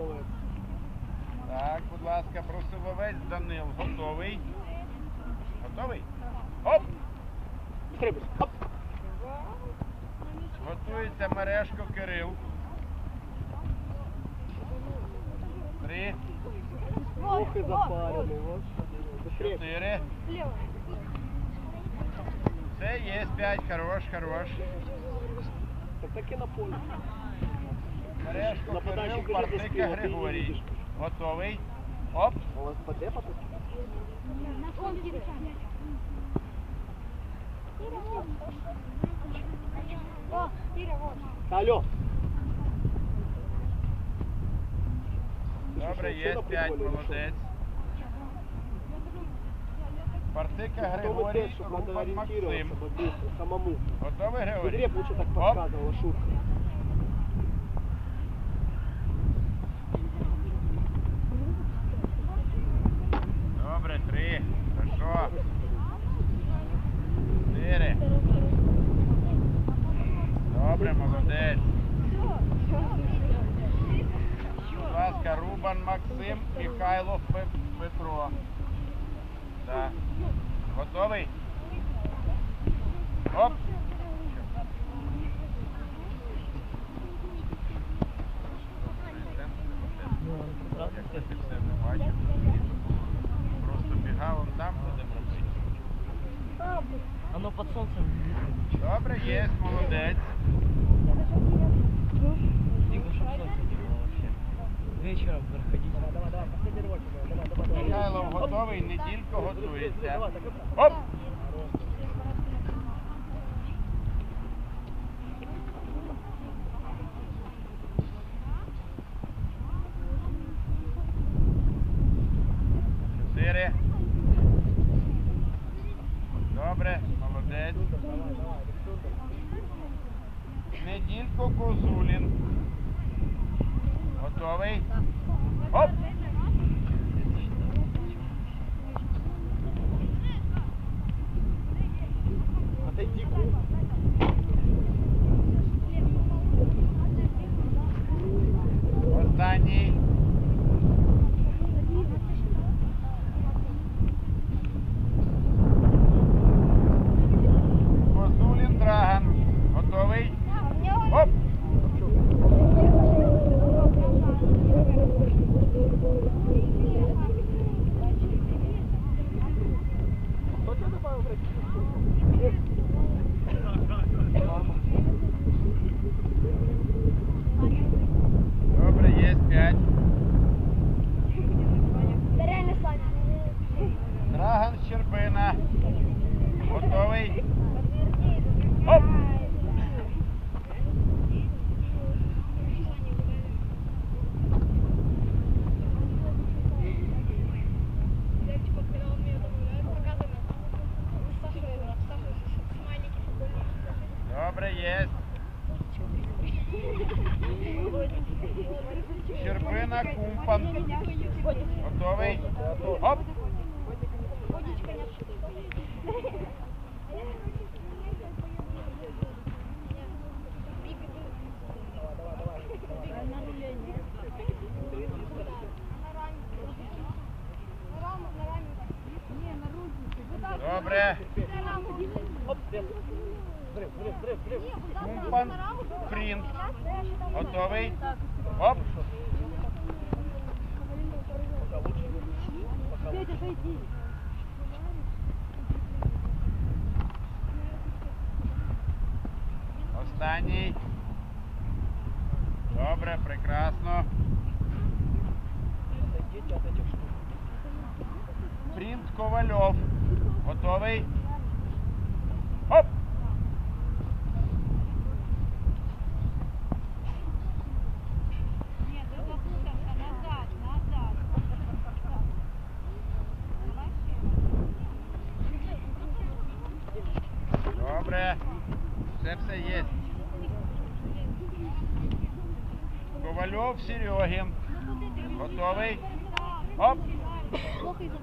Просиловець. Так, будь ласка, просиловець Данил готовий. Готовий? Оп! Стрибай. Оп. Готується мережко Кирил. Три, Ох і запарений, чотири. Це є п'ять. Хорош, хорош. Так таки на полі. На Кирил, Партика Григорій. Готовий. Оп! Алло. Добре, є п'ять, молодець. Партика Григорій, Максим. Готовий, Григорій? Оп. Ласка, Рубан Максим, Михайлов Петро. Так. Готовий? Оп! Як ти все не бачив. Просто бігав он там, будемо робити. Оно под солнцем. Добре, є, молодець. Вечером проходить. Давай, давай. Давай, давай, давай. Михайлов готовий, неділько готується. Оп! Чотири. Добре, молодець. Неділько Козулін. Готовий? Оп! Отойди, кум. Останній. Козулін Драган. Готовий? Оп! Кто тебя добавил в Добре, є п'ять. Драган Щербина. Готовий? Оп! Добре, є. Щербина Кумпан. Готовий? Оп! Добре. Оп, Кумпан Принт. Готовий? Оп! Лучше. Пока. Останній. Добре, прекрасно. Принт Ковальов. Готовий? Добре. Все все є. Ковальов Серегін. Готовий? Оп! Плохо из-за